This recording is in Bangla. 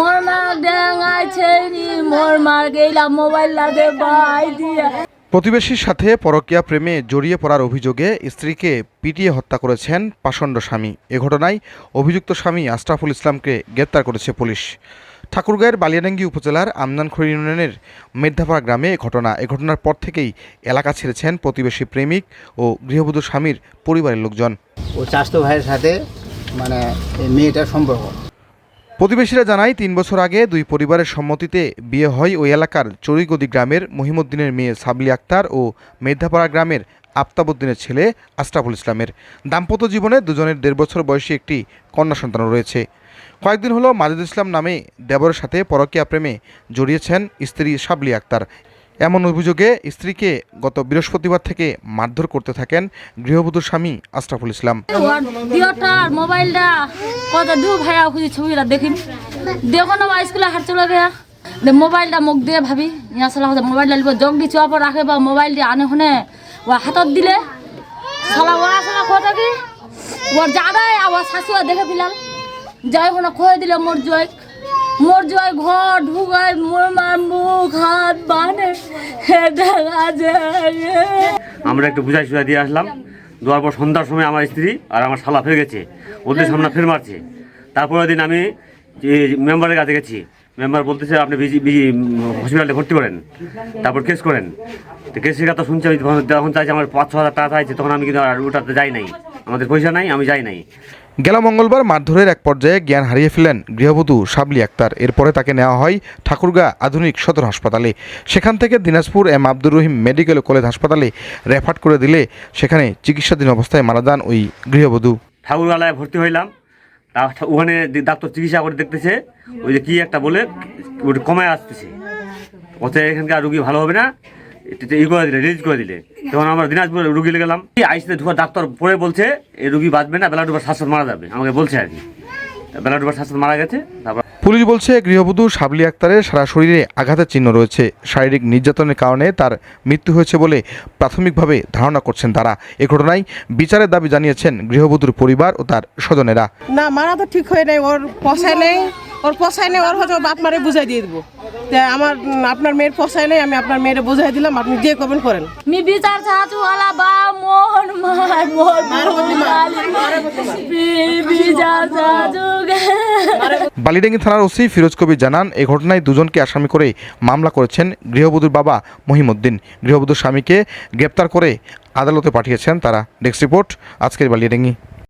মোর মা মোর মার গেলাম মোবাইল লাগে বাই দিয়া। প্রতিবেশীর সাথে পরকীয়া প্রেমে জড়িয়ে পড়ার অভিযোগে স্ত্রীকে পিটিয়ে হত্যা করেছেন পাষণ্ড স্বামী। এ ঘটনায় অভিযুক্ত স্বামী আশরাফুল ইসলামকে গ্রেপ্তার করেছে পুলিশ। ঠাকুরগাঁয়ের বালিয়াডাঙ্গি উপজেলার আমনানখড়ি ইউনিয়নের মেদ্ধাপাড়া গ্রামে এ ঘটনা। এ ঘটনার পর থেকেই এলাকা ছেড়েছেন প্রতিবেশী প্রেমিক ও গৃহবধূ স্বামীর পরিবারের লোকজন। ও চাষতো ভাইয়ের সাথে মানে এই মেয়েটার সম্পর্ক। প্রতিবেশীরা জানায়, তিন বছর আগে দুই পরিবারের সম্মতিতে বিয়ে হয় ওই এলাকার চড়িগদি গ্রামের মহিমুদ্দিনের মেয়ে সাবলি আক্তার ও মেধাপাড়া গ্রামের আফতাবুদ্দিনের ছেলে আশরাফুল ইসলামের। দাম্পত্য জীবনে দুজনের দেড় বছর বয়সী একটি কন্যা সন্তান রয়েছে। কয়েকদিন হলো মাজেদুল ইসলাম নামে দেবরের সাথে পরকীয়া প্রেমে জড়িয়েছেন স্ত্রী সাবলি আক্তার। এমন অভিযোগে স্ত্রীকে গত বৃহস্পতিবার থেকে মারধর করতে থাকেন গৃহবধূর স্বামী আশরাফুল ইসলাম। মোবাইলটা কত দু ভাইয়া ছবিটা স্কুলে চলে গিয়া মোবাইলটা মুখ দিয়ে ভাবি। ইয়া সালা হতে মোবাইলটা লিব, জগ দি চুয়া পর রাখে বা মোবাইলটি আনে হনে ও হাতত দিলে। সালা, ওরা সালা কথা কি? ওর জাদাই আবার শাশুয়া দেখে ফেলাম যাই হনে খয়ে দিলে, মোর জয় মোর জয় ঘর ঢুকায় মোর দেখা যায়। আমরা একটু বুঝাই সুঝাই দিয়ে আসলাম। দেওয়ার পর সন্ধ্যার সময় আমার স্ত্রী আর আমার শালা ফের গেছে। ওদের সামনে ফের মারছে। তারপরের দিন আমি মেম্বারের কাছে গেছি। মেম্বার বলতেছে, আপনি হসপিটালে ভর্তি করেন। তারপর কেস করেন। তো কেসের কথা শুনছি আমি যখন চাইছি আমার পাঁচ ছ হাজার টাকা চাইছে। তখন আমি কিন্তু আর ওটাতে যাই নাই। আমাদের পয়সা নাই আমি যাই নাই। গেল মঙ্গলবার মারধরের এক পর্যায়ে জ্ঞান হারিয়ে ফেলেন গৃহবধূ সাবলি আক্তার। এরপরে তাকে নেওয়া হয় ঠাকুরগাঁ আধুনিক সদর হাসপাতালে। সেখান থেকে Dinajpur M Abdur Rahim medical college হাসপাতালে রেফার করে দিলে সেখানে চিকিৎসাধীন অবস্থায় মারা যান ওই গৃহবধূ। ঠাকুরগালায় ভর্তি হইলাম। ওখানে ডাক্তার চিকিৎসা করে দেখতেছে ওই যে কি একটা বলে কমায় আসতেছে। ওতে এখানকার রুগী ভালো হবে না। ই করে দিলে রিলিজ করে দিলে। তখন আমরা দিনাজপুরে রুগী গেলাম। আইসিতে ঢুকা ডাক্তার পরে বলছে এই রুগী বাঁচবে না বেলা ডুবার শ্বাস মারা যাবে। আমাকে বলছে আর কি। বেলা ডুবার শ্বাস মারা গেছে তারপর পুলিশ বলছে গৃহবধূ সাবলি আক্তারের সারা শরীরে আঘাতের চিহ্ন রয়েছে। শারীরিক নির্যাতনের কারণে তার মৃত্যু হয়েছে বলে প্রাথমিকভাবে ধারণা করছেন তারা। এ ঘটনায় বিচারের দাবি জানিয়েছেন গৃহবধূর পরিবার ও তার স্বজনেরা। না মারা তো ঠিক হয়ে নেই ওর পয়সায় নেই। ওর পোষায় নেই ওর হয়তো বাপ মারে বুঝাই দিয়ে দেবো। আমার আপনার মেয়ের পোষায় নেই আমি আপনার মেয়ের বুঝাই দিলাম আপনি যে করবেন করেন। মি বিচার আলা বা মার বালিডাঙ্গি থানার ওসি ফিরোজ কবির জানান এ ঘটনায় দুজনকে আসামি করে মামলা করেছেন গৃহবধূর বাবা মহিমুদ্দিন। গৃহবধূর স্বামীকে গ্রেপ্তার করে আদালতে পাঠিয়েছেন তারা। ডেস্ক রিপোর্ট আজকের বালিডেঙ্গি।